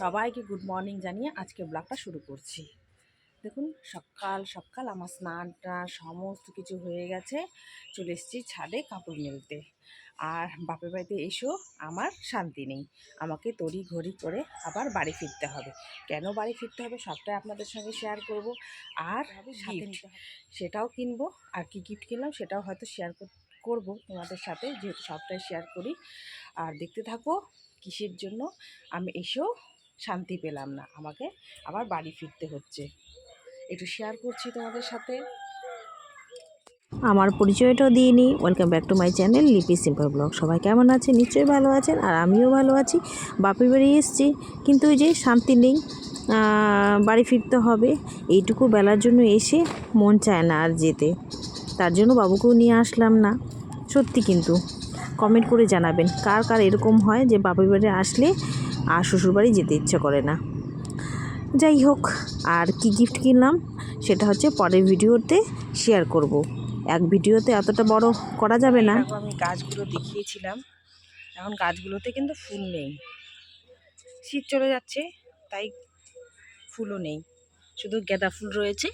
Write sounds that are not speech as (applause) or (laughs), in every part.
সবাইকে good morning জানিয়ে আজকে ব্লগটা শুরু করছি। দেখুন সকাল সকাল আমার স্নান টান সমস্ত কিছু হয়ে গেছে চলে এসেছি ছাদে কাপড় মেলতে। আর বাপের বাড়িতে এসেও আমার শান্তি নেই। আমাকে তড়ি ঘড়ি করে আবার বাড়ি ফিরতে হবে। কেন বাড়ি ফিরতে হবে সবটাই আপনাদের সঙ্গে শেয়ার করব। আর সাথে সেটাও কিনবো। আর কি গিফট কিনলাম সেটাও হয়তো শেয়ার করব তোমাদের সাথে যেহেতু সবটাই শেয়ার করি। আর দেখতে থাকো কিসের জন্য? আমি এসেও শান্তি পেলাম না। আমাকে আবার বাড়ি ফিরতে হচ্ছে। একটু শেয়ার করছি তোমাদের সাথে। আমার পরিচয়টাও দিয়ে নিই। Welcome back to my channel Lipi simple blog সবাই কেমন আছে নিশ্চয়ই ভালো আছেন, আর আমিও ভালো আছি। বাপের বাড়ি এসেছি, কিন্তু ওই যে শান্তি নেই বাড়ি ফিরতে হবে। এইটুকু বেলার জন্য এসে মন চায় না আর যেতে। তার জন্য বাবুকেও নিয়ে আসলাম না। সত্যি কিন্তু কমেন্ট করে জানাবেন, কার কার এরকম হয় যে বাপের বাড়ি আসলে আর শ্বশুরবাড়ি যেতে ইচ্ছা করে না। যাই হোক, আর কি গিফট কিনলাম সেটা হচ্ছে পরের ভিডিওতে শেয়ার করব। এক ভিডিওতে এতটা বড় করা যাবে না। আমি গাছগুলো দেখিয়েছিলাম। এখন গাছগুলোতে কিন্তু ফুল নেই। শীত চলে যাচ্ছে, তাই ফুলও নেই। শুধু গাঁদা ফুল রয়েছে।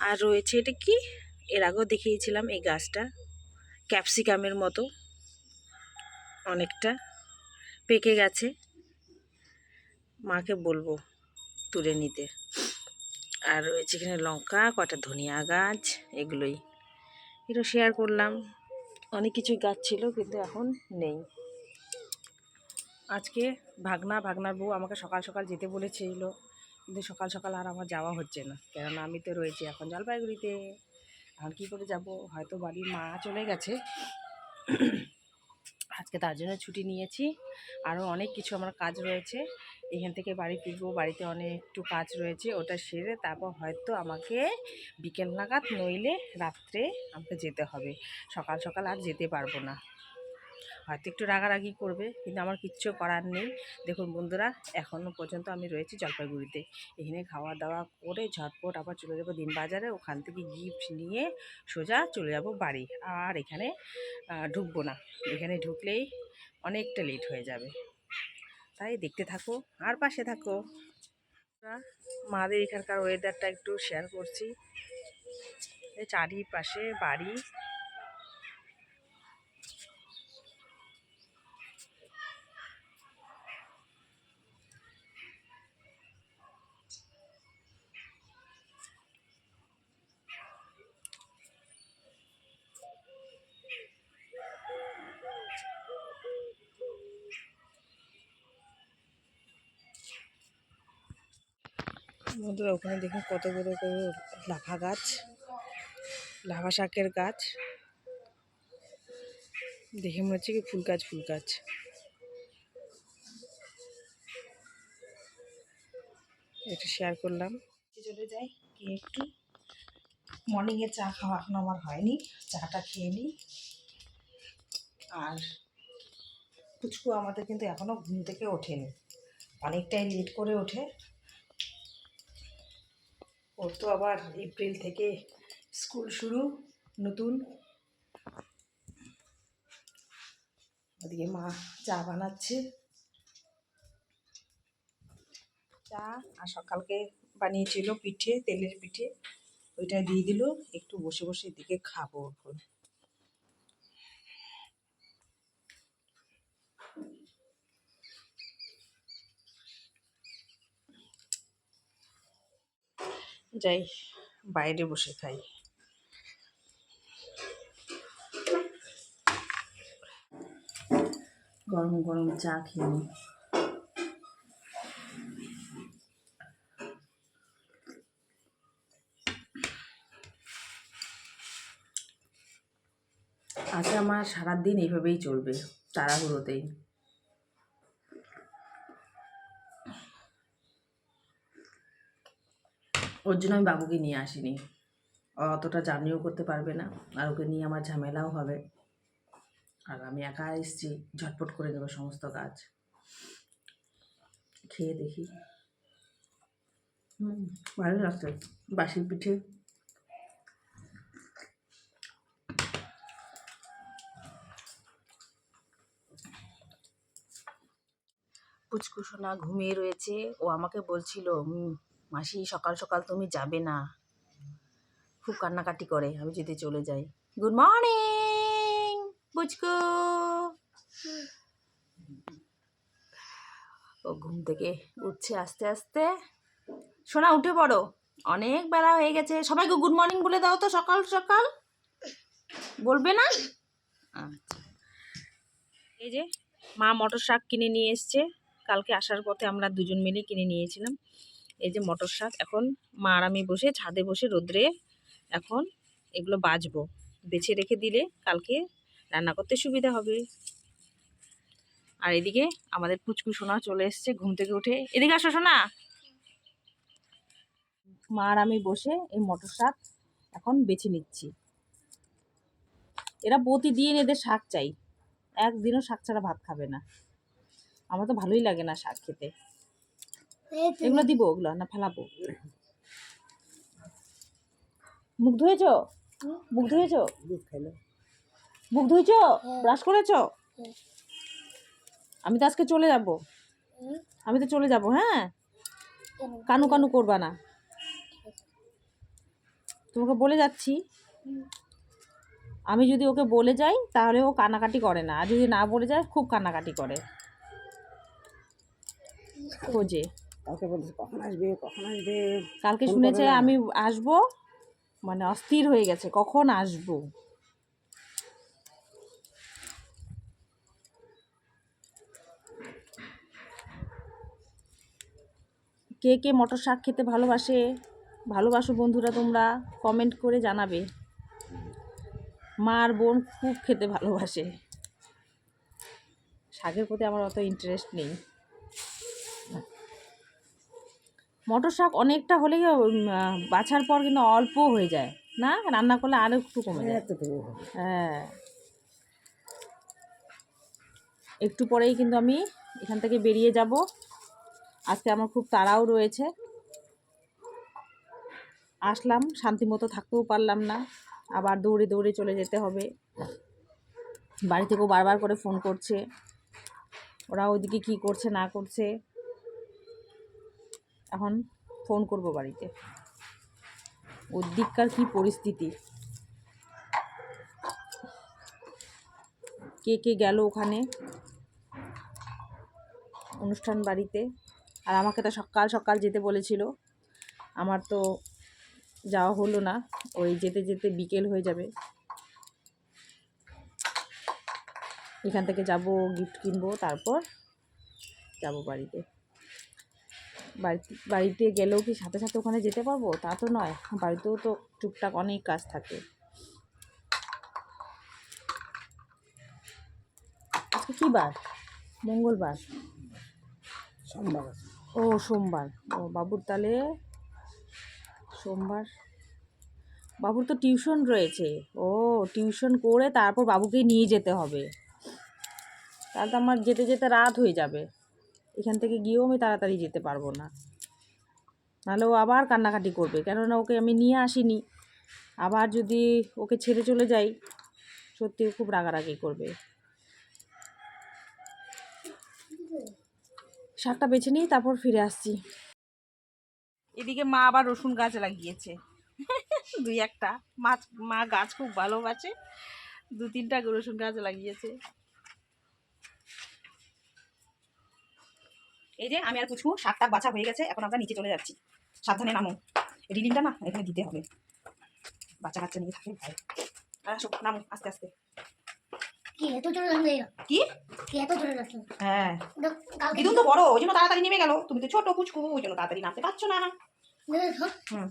আর রয়েছে এটা কি? এর আগেও দেখিয়েছিলাম এই গাছটা। ক্যাপসিকামের মতো অনেকটা পেকে গেছে। মাকে বলব তুলে নিতে। আর রয়েছে এখানে লঙ্কা, কটা ধনিয়া গাছ, এগুলোই। এটা শেয়ার করলাম। অনেক কিছু গাছ ছিল, কিন্তু এখন নেই। আজকে ভাগনা, ভাগনার বউ আমাকে সকাল সকাল যেতে বলেছিল, কিন্তু সকাল সকাল আর আমার যাওয়া হচ্ছে না। কেননা আমি তো রয়েছি এখন জলপাইগুড়িতে। এখন কী করে যাব? হয়তো বাড়ির মা চলে গেছে। আজকে তার জন্য ছুটি নিয়েছি। আরও অনেক কিছু আমার কাজ রয়েছে। এখান থেকে বাড়ি ফিরবো, বাড়িতে অনেক একটু কাজ রয়েছে, ওটা সেরে তারপর হয়তো আমাকে বিকেল নাগাদ নইলে রাত্রে আমাকে যেতে হবে। সকাল সকাল আর যেতে পারব না। হয়তো একটু রাগারাগি করবে, কিন্তু আমার কিচ্ছু করার নেই। দেখুন বন্ধুরা এখনও পর্যন্ত আমি রয়েছি জলপাইগুড়িতে। এখানে খাওয়া দাওয়া করে ঝটপট আবার চলে যাব দিন বাজারে ওখান থেকে গিফট নিয়ে সোজা চলে যাব বাড়ি। আর এখানে ঢুকবো না। এখানে ঢুকলেই অনেকটা লেট হয়ে যাবে। তাই দেখতে থাকো আর পাশে থাকো। মাদের এখানকার ওয়েদারটা একটু শেয়ার করছি। চারিপাশে বাড়ি। বন্ধুরা, ওখানে দেখুন কত বড় বড় লাফা গাছ, লাফা শাকের গাছ। দেখে মনে হচ্ছে কি ফুল গাছ ফুল গাছ। এটা শেয়ার করলাম। চলে যাই কি একটু মর্নিংয়ে চা খাওয়া এখন আমার হয়নি, চাটা খেয়ে নিই। আর পুচকু আমাদের কিন্তু এখনও ঘুম থেকে ওঠেনি, অনেকটাই লেট করে ওঠে। ওর তো আবার এপ্রিল থেকে স্কুল শুরু, নতুন। ওদিকে মা চা বানাচ্ছে। চা আর সকালকে বানিয়েছিল পিঠে, তেলের পিঠে। ওইটা দিয়ে দিল, একটু বসে বসে এদিকে খাব এখন। যাই, বাইরে বসে খাই। গরম গরম চা খেয়ে নিই আজকে আমার সারাদিন এইভাবেই চলবে, তাড়াহুড়োতেই। ওর জন্য আমি বাবুকে নিয়ে আসিনি। অতটা জার্নিও করতে পারবে না আর ওকে নিয়ে আমার ঝামেলাও হবে। আর আমি একা এসেছি ঝটপট করে দেবো সমস্ত কাজ। খেয়ে দেখি। হুম ভালো লাগছে। বাসির পিঠে। পুচকু পুচকুসোনা ঘুমিয়ে রয়েছে। ও আমাকে বলছিল "উম, মাসি সকাল সকাল তুমি যাবে না। খুব কান্নাকাটি করে, আমি যদি চলে যাই। গুড মর্নিং পুচকু ও ঘুম থেকে উঠছে আস্তে আস্তে। সোনা, উঠে পড়ো। অনেক বেলা হয়ে গেছে। সবাইকে গুড মর্নিং বলে দাও তো সকাল সকাল। বলবে না? আচ্ছা। এই যে মা মটর শাক কিনে নিয়ে এসছে। কালকে আসার পথে আমরা দুজন মিলে কিনে নিয়েছিলাম। এই যে মটর শাক, এখন মা আর আমি বসে, ছাদে বসে রোদ্রে এখন এগুলো বাছবো বেছে রেখে দিলে কালকে রান্না করতে সুবিধা হবে। আর এদিকে আমাদের পুচকু সোনা চলে এসছে ঘুম থেকে উঠে। এদিকে আসো সোনা। মা আর আমি বসে এই মটর শাক এখন বেছে নিচ্ছি। এরা প্রতিদিন এদের শাক চাই। একদিনও শাক ছাড়া ভাত খাবে না। আমার তো ভালোই লাগে না শাক খেতে। এগুলো দিব ওগুলো না ফেলাবো। মুখ ধুয়েছ? মুখ ধুয়েছ? মুখ ধুয়েছ ব্রাশ করেছ? আমি তো আজকে চলে যাব। আমি তো চলে যাব হ্যাঁ? কানু? কানু করবা না। তোমাকে বলে যাচ্ছি। আমি যদি ওকে বলে যাই তাহলে ও কান্নাকাটি করে না। আর যদি না বলে যায় খুব কান্নাকাটি করে। খোঁজে। কাউকে বলছে কখন আসবে? কখন আসবে? কালকে শুনেছে আমি আসব মানে অস্থির হয়ে গেছে কখন আসব? কে কে মটর শাক খেতে ভালোবাসে ভালোবাসো বন্ধুরা তোমরা কমেন্ট করে জানাবে। মা আর বোন খুব খেতে ভালোবাসে। শাকের প্রতি আমার অত ইন্টারেস্ট নেই। মটর শাক অনেকটা হলে গিয়ে, উম, আহ, বাছার পর কিন্তু অল্প হয়ে যায় না? রান্না করলে আরও একটু কমে যায়। হ্যাঁ। একটু পরেই কিন্তু আমি এখান থেকে বেরিয়ে যাব। আজকে আমার খুব তাড়াও রয়েছে। আসলাম শান্তি মতো থাকতেও পারলাম না। আবার দৌড়ে দৌড়ে চলে যেতে হবে। বাড়ি থেকেও বারবার করে ফোন করছে। ওরা ওইদিকে কি করছে না করছে। এখন ফোন করব বাড়িতে। ওর দিককার কী পরিস্থিতি? কে কে গেল ওখানে? অনুষ্ঠান বাড়িতে? আর আমাকে তো সকাল সকাল যেতে বলেছিল। আমার তো যাওয়া হলো না। ওই যেতে যেতে বিকেল হয়ে যাবে। এখান থেকে যাব গিফট কিনবো, তারপর যাব বাড়িতে। বাড়িতে বাড়িতে গেলেও কি সাথে সাথে ওখানে যেতে পারব? তা তো নয়। বাড়িতেও তো টুকটাক অনেক কাজ থাকে। আজকে কী বার? মঙ্গলবার? সোমবার ও সোমবার। ও বাবুর তাহলে সোমবার। বাবুর তো টিউশন রয়েছে। ও টিউশন করে তারপর বাবুকে নিয়ে যেতে হবে। তাহলে তো আমার যেতে যেতে রাত হয়ে যাবে। এখান থেকে গিয়েও আমি তাড়াতাড়ি যেতে পারব না। নাহলে ও আবার কান্নাকাটি করবে। কেননা ওকে আমি নিয়ে আসিনি। আবার যদি ওকে ছেড়ে চলে যাই, সত্যি খুব রাগারাগি করবে। শাকটা বেছে নিই তারপর ফিরে আসছি। এদিকে মা আবার রসুন গাছ লাগিয়েছে। (laughs) দুই একটা। মাছ মা গাছ খুব ভালোবাসে। দু তিনটা রসুন গাছ লাগিয়েছে। এই যে আমি আর পুচকু শাক টাক বাছা হয়ে গেছে এখন আমরা নিচে চলে যাচ্ছি। সাবধানে নামো। রিডিংটা না এখানে দিতে হবে। বাচ্চা কাচ্চা নিয়ে থাকে ভাই। আর আসো নামো আস্তে আস্তে। হ্যাঁ। তাড়াতাড়ি নেমে গেল। তুমি তো ছোট পুচকু ওই জন্য তাড়াতাড়ি নামতে পারছ না।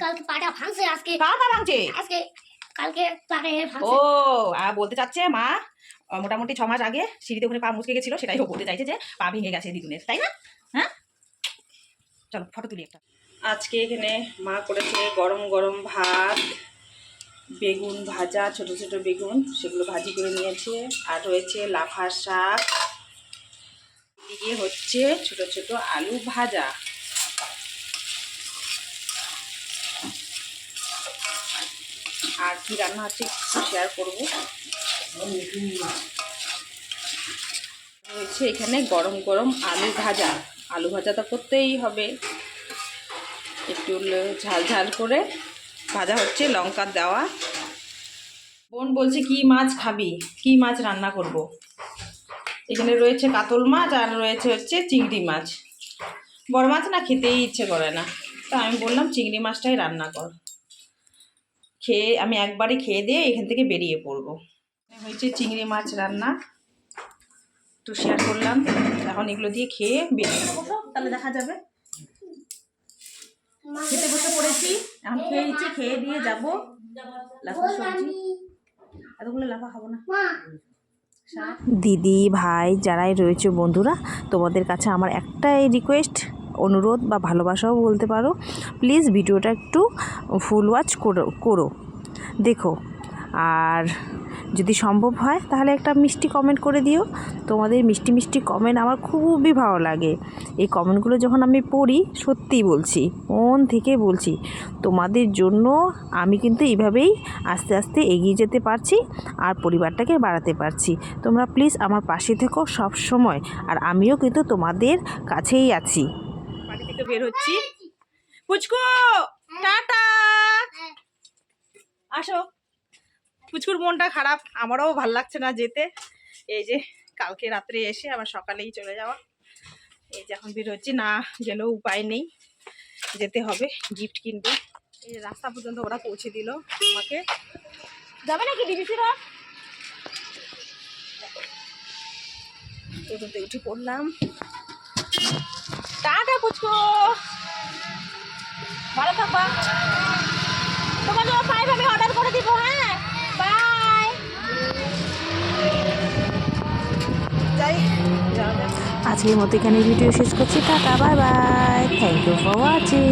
কালকে পাটা ভাঙছে আজকে কার পা ভাঙছে? আজকে কালকে ও আর বলতে চাচ্ছে মা মোটামুটি ছ মাস আগে সিঁড়িতে ওখানে পা মুচকে গেছিল সেটাই ও বলতে চাইছে যে পা ভেঙে গেছে দিদুনের তাই না? হ্যাঁ? চলো ফটো তুলি একটা। আজকে এখানে মা করেছে গরম গরম ভাত বেগুন ভাজা ছোট ছোট বেগুন সেগুলো ভাজি করে নিয়েছে আর রয়েছে লাফা শাক। দিয়ে হচ্ছে ছোট ছোট আলু ভাজা। আর কি রান্না হচ্ছে শেয়ার করব। রয়েছে এখানে গরম গরম আলু ভাজা। আলু ভাজা তো করতেই হবে। একটু ঝাল ঝাল করে ভাজা হচ্ছে, লঙ্কা দেওয়া। বোন বলছে, কি মাছ খাবি? কি মাছ রান্না করব। এখানে রয়েছে কাতল মাছ আর রয়েছে হচ্ছে চিংড়ি মাছ। বড় মাছ না খেতেই ইচ্ছে করে না। তা আমি বললাম, চিংড়ি মাছটাই রান্না কর। খেয়ে আমি একবারই খেয়ে দিয়ে এখান থেকে বেরিয়ে পড়ব। হয়েছে চিংড়ি মাছ রান্না। একটু শেয়ার করলাম। এখন এগুলো দিয়ে খেয়ে বেরিয়ে পড়ব। তাহলে দেখা যাবে। খেতে বসে পড়েছি। এখন খেয়েছি খেয়ে দিয়ে যাব। লাফা সবজি। এতগুলো লাফা খাব না। দিদি ভাই যারাই রয়েছে বন্ধুরা তোমাদের কাছে আমার একটাই রিকোয়েস্ট অনুরোধ বা ভালোবাসাও বলতে পারো। প্লিজ ভিডিওটা একটু ফুল ওয়াচ করো করো। দেখো, আর যদি সম্ভব হয়, তাহলে একটা মিষ্টি কমেন্ট করে দিও। তোমাদের মিষ্টি মিষ্টি কমেন্ট আমার খুবই ভালো লাগে। এই কমেন্টগুলো যখন আমি পড়ি, সত্যিই বলছি, মন থেকে বলছি, তোমাদের জন্য আমি কিন্তু এইভাবেই আস্তে আস্তে এগিয়ে যেতে পারছি আর পরিবারটাকে বাড়াতে পারছি। তোমরা প্লিজ আমার পাশে থেকো সব সময় আর আমিও কিন্তু তোমাদের কাছেই আছি। থেকে বের হচ্ছি। পুচকু! টাটা! আসো। পুচকুর মনটা খারাপ আমারও ভালো লাগছে না যেতে। এই যে কালকে রাত্রে এসে আবার সকালেই চলে যাওয়া। এই যে এখন বের হচ্ছি না গেলেও উপায় নেই। যেতে হবে গিফট কিনবো। এই রাস্তা পর্যন্ত ওরা পৌঁছে দিল আমাকে। যাবে নাকি ডিবিসিরা পর্যন্ত উঠে পড়লাম। পুচকু। ভালো থাকবা। তোমার জন্য ফাইভ আমি অর্ডার করে দিব হ্যাঁ? বাই আজকের মতো এখানে ভিডিও শেষ করছি। Tata bye bye thank you for watching